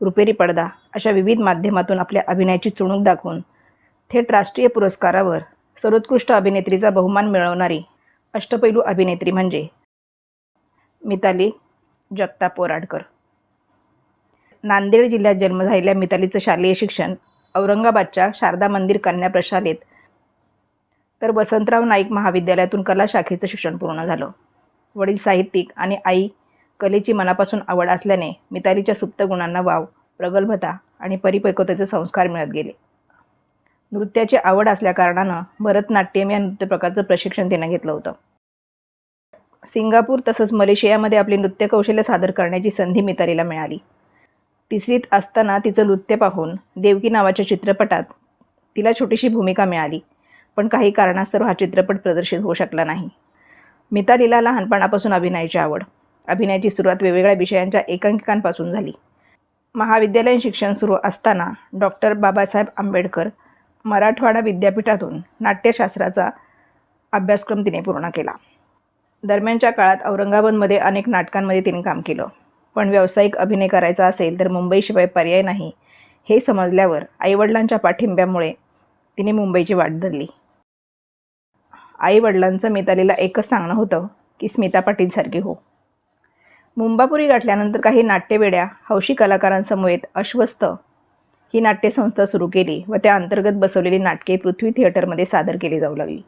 रुपेरी पडदा अशा विविध माध्यमातून आपल्या अभिनयाची चुणूक दाखवून थेट राष्ट्रीय पुरस्कारावर सर्वोत्कृष्ट अभिनेत्रीचा बहुमान मिळवणारी अष्टपैलू अभिनेत्री म्हणजे मिताली जगता पोराडकर नांदेड जिल्ह्यात जन्म झालेल्या मितालीचं शालेय शिक्षण औरंगाबादच्या शारदा मंदिर कन्या प्रशालेत. तर वसंतराव नाईक महाविद्यालयातून कला शाखेचं शिक्षण पूर्ण झालं. वडील साहित्यिक आणि आई कलेची मनापासून आवड असल्याने मितालीच्या सुप्त गुणांना वाव प्रगल्भता आणि परिपक्वतेचे संस्कार मिळत गेले. नृत्याची आवड असल्याकारणानं भरतनाट्यम या नृत्यप्रकारचं प्रशिक्षण तिनं घेतलं होतं. सिंगापूर तसंच मलेशियामध्ये आपले नृत्य कौशल्य सादर करण्याची संधी मितालीला मिळाली. तिसरीत असताना तिचं नृत्य पाहून देवकी नावाच्या चित्रपटात तिला छोटीशी भूमिका मिळाली पण काही कारणास्तव हा चित्रपट प्रदर्शित होऊ शकला नाही. मितालीला लहानपणापासून अभिनयाची आवड. अभिनयाची सुरुवात वेगवेगळ्या विषयांच्या एकांकिकांपासून झाली. महाविद्यालयीन शिक्षण सुरू असताना डॉक्टर बाबासाहेब आंबेडकर मराठवाडा विद्यापीठातून नाट्यशास्त्राचा अभ्यासक्रम तिने पूर्ण केला. दरम्यानच्या काळात औरंगाबादमध्ये अनेक नाटकांमध्ये तिने काम केलं. पण व्यावसायिक अभिनय करायचा असेल तर मुंबईशिवाय पर्याय नाही हे समजल्यावर आईवडिलांच्या पाठिंब्यामुळे तिने मुंबईची वाट धरली. आईवडिलांचं मितालीला एकच सांगणं होतं की स्मिता पाटीलसारखी हो. मुंबापुरी गाठल्यानंतर काही नाट्यवेड्या हौशी कलाकारांसमवेत अश्वस्त ही नाट्यसंस्था सुरू केली व त्या अंतर्गत बसवलेली नाटके पृथ्वी थिएटरमध्ये सादर केली जाऊ लागली.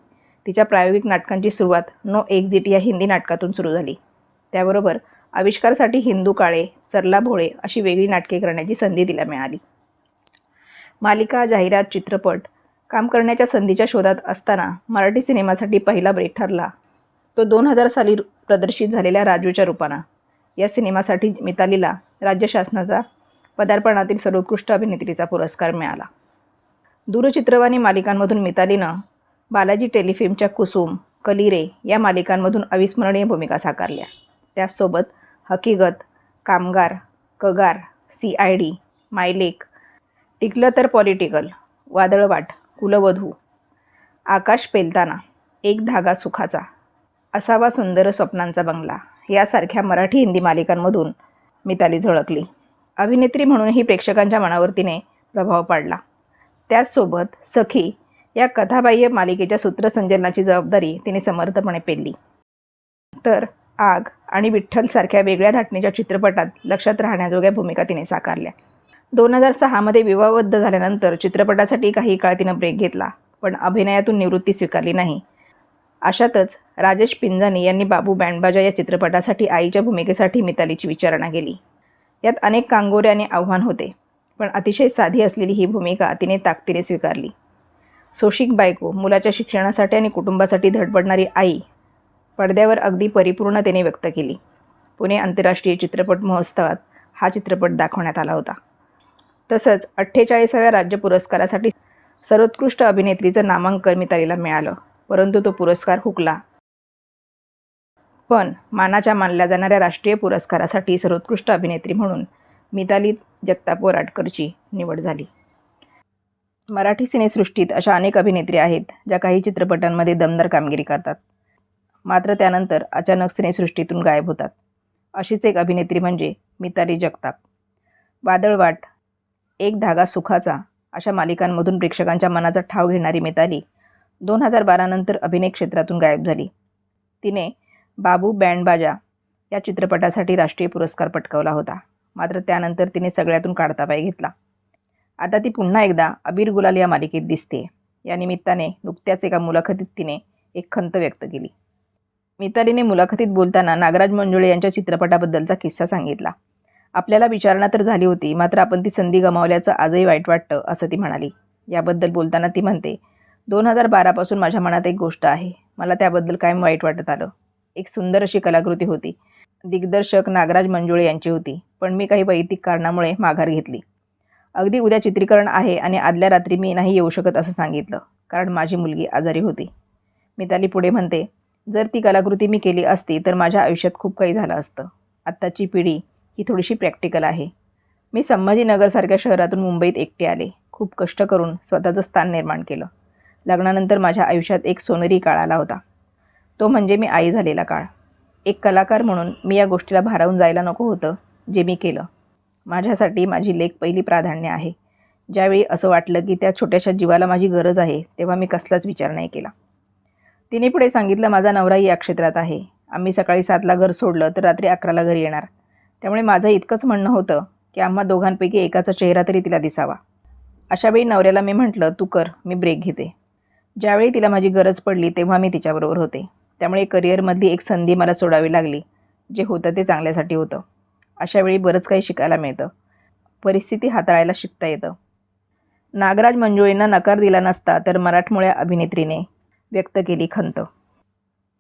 तिच्या प्रायोगिक नाटकांची सुरुवात नो एक्झिट या हिंदी नाटकातून सुरू झाली. त्याबरोबर आविष्कारसाठी हिंदू काळे चरला भोळे अशी वेगळी नाटके करण्याची संधी तिला मिळाली. मालिका जाहिरात चित्रपट काम करण्याच्या संधीच्या शोधात असताना मराठी सिनेमासाठी पहिला ब्रेक ठरला. तो दोन हजार साली प्रदर्शित झालेल्या राजूच्या रूपानं. या सिनेमासाठी मितालीला राज्य शासनाचा पदार्पणातील सर्वोत्कृष्ट अभिनेत्रीचा पुरस्कार मिळाला. दूरचित्रवाणी मालिकांमधून मितालीनं बालाजी टेलिफिल्मच्या कुसुम कलिरे या मालिकांमधून अविस्मरणीय भूमिका साकारल्या. त्याचसोबत हकीकत कामगार कगार सी आय डी मायलेक टिकलं तर पॉलिटिकल वादळवाट कुलवधू आकाश पेलताना एक धागा सुखाचा असावा सुंदर स्वप्नांचा बंगला यासारख्या मराठी हिंदी मालिकांमधून मिताली झळकली. अभिनेत्री म्हणूनही प्रेक्षकांच्या मनावर तिने प्रभाव पाडला. त्याचसोबत सखी या कथाबाह्य मालिकेच्या सूत्रसंचलनाची जबाबदारी तिने समर्थपणे पेलली. तर आग आणि विठ्ठलसारख्या वेगळ्या धाटणीच्या चित्रपटात लक्षात राहण्याजोग्या भूमिका तिने साकारल्या. दोन हजार सहामध्ये विवाहबद्ध झाल्यानंतर चित्रपटासाठी काही काळ तिनं ब्रेक घेतला पण अभिनयातून निवृत्ती स्वीकारली नाही. अशातच राजेश पिंजानी यांनी बाबू बँडबाजा या चित्रपटासाठी आईच्या भूमिकेसाठी मितालीची विचारणा केली. यात अनेक कांगोरे आणि आव्हान होते पण अतिशय साधी असलेली ही भूमिका तिने ताकदीने स्वीकारली. सोशिक बायको मुलाच्या शिक्षणासाठी आणि कुटुंबासाठी धडपडणारी आई पडद्यावर अगदी परिपूर्णतेने व्यक्त केली. पुणे आंतरराष्ट्रीय चित्रपट महोत्सवात हा चित्रपट दाखवण्यात आला होता. तसंच अठ्ठेचाळीसाव्या राज्य पुरस्कारासाठी सर्वोत्कृष्ट अभिनेत्रीचं नामांकन मितालीला मिळालं परंतु तो पुरस्कार हुकला पण मानाच्या मानल्या जाणाऱ्या राष्ट्रीय पुरस्कारासाठी सर्वोत्कृष्ट अभिनेत्री म्हणून मिताली जगताप वराडकरची निवड झाली. मराठी सिनेसृष्टीत अशा अनेक अभिनेत्री आहेत ज्या काही चित्रपटांमध्ये दमदार कामगिरी करतात. मात्र त्यानंतर अचानक सिनेसृष्टीतून गायब होतात. अशीच एक अभिनेत्री म्हणजे मिताली जगताप. वादळवाट एक धागा सुखाचा अशा मालिकांमधून प्रेक्षकांच्या मनाचा ठाव घेणारी मिताली दोन हजार बारानंतर अभिनय क्षेत्रातून गायब झाली. तिने बाबू बँडबाजा या चित्रपटासाठी राष्ट्रीय पुरस्कार पटकावला होता. मात्र त्यानंतर तिने सगळ्यातून काढता पाय घेतला. आता ती पुन्हा एकदा अबीर गुलाल या मालिकेत दिसते. या निमित्ताने नुकत्याच एका मुलाखतीत तिने एक खंत व्यक्त केली. मितालीने मुलाखतीत बोलताना नागराज मंजुळे यांच्या चित्रपटाबद्दलचा किस्सा सांगितला. आपल्याला विचारणा तर झाली होती मात्र आपण ती संधी गमावल्याचं आजही वाईट वाटतं असं ती म्हणाली. याबद्दल बोलताना ती म्हणते दोन हजार बारापासून माझ्या मनात एक गोष्ट आहे. मला त्याबद्दल कायम वाईट वाटत आलं. एक सुंदर अशी कलाकृती होती. दिग्दर्शक नागराज मंजुळे यांची होती पण मी काही वैयक्तिक कारणामुळे माघार घेतली. अगदी उद्या चित्रीकरण आहे आणि आदल्या रात्री मी नाही येऊ शकत असं सांगितलं कारण माझी मुलगी आजारी होती. मिताली पुढे म्हणते जर ती कलाकृती मी केली असती तर माझ्या आयुष्यात खूप काही झालं असतं. आत्ताची पिढी ही थोडीशी प्रॅक्टिकल आहे. मी संभाजीनगरसारख्या शहरातून मुंबईत एकटे आले. खूप कष्ट करून स्वतःचं स्थान निर्माण केलं. लग्नानंतर माझ्या आयुष्यात एक सोनेरी काळ आला होता. तो म्हणजे मी आई झालेला काळ. एक कलाकार म्हणून मी या गोष्टीला भारावून जायला नको होतं जे मी केलं. माझ्यासाठी माझी लेख पहिली प्राधान्य आहे. ज्यावेळी असं वाटलं की त्या छोट्याशा जीवाला माझी गरज आहे तेव्हा मी कसलाच विचार नाही केला. तिने पुढे सांगितलं माझा नवराही या क्षेत्रात आहे. आम्ही सकाळी सातला घर सोडलं तर रात्री अकराला घरी येणार. त्यामुळे माझं इतकंच म्हणणं होतं की आम्हा दोघांपैकी एकाचा चेहरा तरी तिला दिसावा. अशावेळी नवऱ्याला मी म्हटलं तू कर मी ब्रेक घेते. ज्यावेळी तिला माझी गरज पडली तेव्हा मी तिच्याबरोबर होते. त्यामुळे करिअरमधली एक संधी मला सोडावी लागली. जे होतं ते चांगल्यासाठी होतं. अशावेळी बरंच काही शिकायला मिळतं. परिस्थिती हाताळायला शिकता येतं. नागराज मंजुळेंना नकार दिला नसता तर मराठमोळ्या अभिनेत्रीने व्यक्त केली खंत.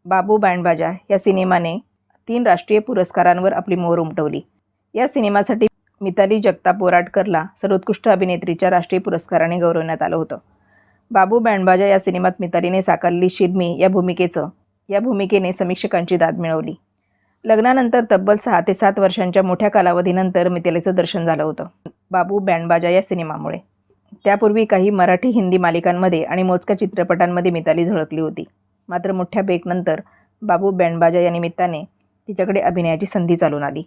बाबू बँडबाजा या सिनेमाने तीन राष्ट्रीय पुरस्कारांवर आपली मोहर उमटवली. या सिनेमासाठी मिताली जगताप बोराटकरला सर्वोत्कृष्ट अभिनेत्रीच्या राष्ट्रीय पुरस्काराने गौरवण्यात आलं होतं. बाबू बँडबाजा या सिनेमात मितालीने साकारली शिदमी या भूमिकेचं या भूमिकेने समीक्षकांची दाद मिळवली. लग्नानंतर तब्बल सहा ते सात वर्षांच्या मोठ्या कालावधीनंतर मितालीचं दर्शन झालं होतं. बाबू बँडबाजा या सिनेमामुळे. त्यापूर्वी काही मराठी हिंदी मालिकांमध्ये आणि मोजक्या चित्रपटांमध्ये मिताली झळकली होती. मात्र मोठ्या ब्रेकनंतर बाबू बँडबाजा या निमित्ताने तिच्याकडे अभिनयाची संधी चालून आली.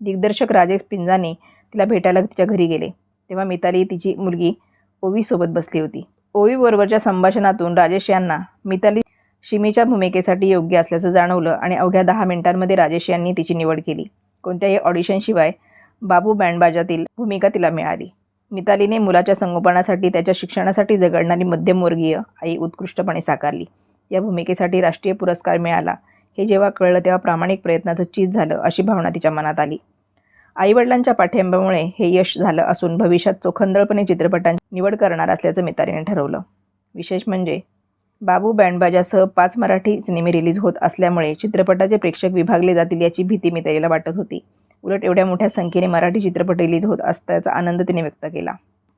दिग्दर्शक राजेश पिंजाने तिला भेटायला तिच्या घरी गेले. तेव्हा मिताली तिची मुलगी ओवीसोबत बसली होती. ओवीबरोबरच्या संभाषणातून राजेश यांना मिताली शिमीच्या भूमिकेसाठी योग्य असल्याचं जाणवलं आणि अवघ्या दहा मिनिटांमध्ये राजेश यांनी तिची निवड केली. कोणत्याही ऑडिशनशिवाय बाबू बँडबाजातील भूमिका तिला मिळाली. मितालीने मुलाच्या संगोपनासाठी त्याच्या शिक्षणासाठी झगडणारी मध्यमवर्गीय आई उत्कृष्टपणे साकारली. या भूमिकेसाठी राष्ट्रीय पुरस्कार मिळाला. हे जेव्हा कळलं तेव्हा प्रामाणिक प्रयत्नाचं चीज झालं अशी भावना तिच्या मनात आली. आईवडिलांच्या पाठिंब्यामुळे हे यश झालं असून भविष्यात चोखंदळपणे चित्रपटांची निवड करणार असल्याचं मितालीने ठरवलं. विशेष म्हणजे बाबू बँडबाजासह पाच मराठी सिनेमे रिलीज होत असल्यामुळे चित्रपटाचे प्रेक्षक विभागले जातील याची भीती मितालीला वाटत होती. उलट एवढ्या मोठ्या संख्येने मराठी चित्रपट रिलीज होत असल्याचा आनंद तिने व्यक्त केला.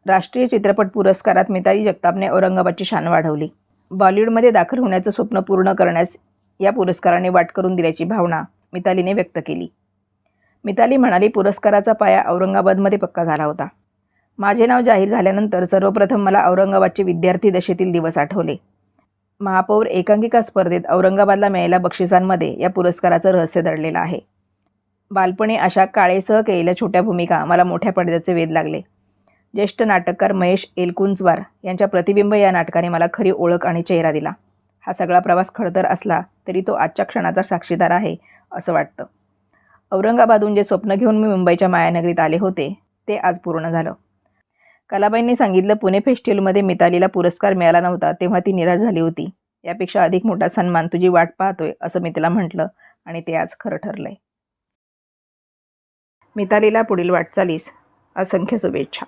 राष्ट्रीय चित्रपट पुरस्कारात मिताली जगतापने औरंगाबादची शान वाढवली. बॉलिवूडमध्ये दाखल होण्याचं स्वप्न पूर्ण करण्यास या पुरस्काराने वाट करून दिल्याची भावना मितालीने व्यक्त केली. मिताली म्हणाली पुरस्काराचा पाया औरंगाबादमध्ये पक्का झाला होता. माझे नाव जाहीर झाल्यानंतर सर्वप्रथम मला औरंगाबादचे विद्यार्थी दशेतील दिवस आठवले. महापौर एकांकिका स्पर्धेत औरंगाबादला मिळालेल्या बक्षिसांमध्ये या पुरस्काराचं रहस्य दडलेलं आहे. बालपणी अशा काळेसह केलेल्या छोट्या भूमिका मला मोठ्या पडद्याचे वेध लागले. ज्येष्ठ नाटककार महेश एलकुंचवार यांच्या प्रतिबिंब या नाटकाने मला खरी ओळख आणि चेहरा दिला. हा सगळा प्रवास खडतर असला तरी तो आजच्या क्षणाचा साक्षीदार आहे असं वाटतं. औरंगाबादहून जे स्वप्न घेऊन मी मुंबईच्या मायानगरीत आले होते ते आज पूर्ण झालं. कलाबाईंनी सांगितलं पुणे फेस्टिवलमध्ये मितालीला पुरस्कार मिळाला नव्हता तेव्हा ती निराश झाली होती. यापेक्षा अधिक मोठा सन्मान तुझी वाट पाहतोय असं मी तिला म्हटलं आणि ते आज खरं ठरलंय. मितालीला पुढील वाटचालीस. असंख्य शुभेच्छा.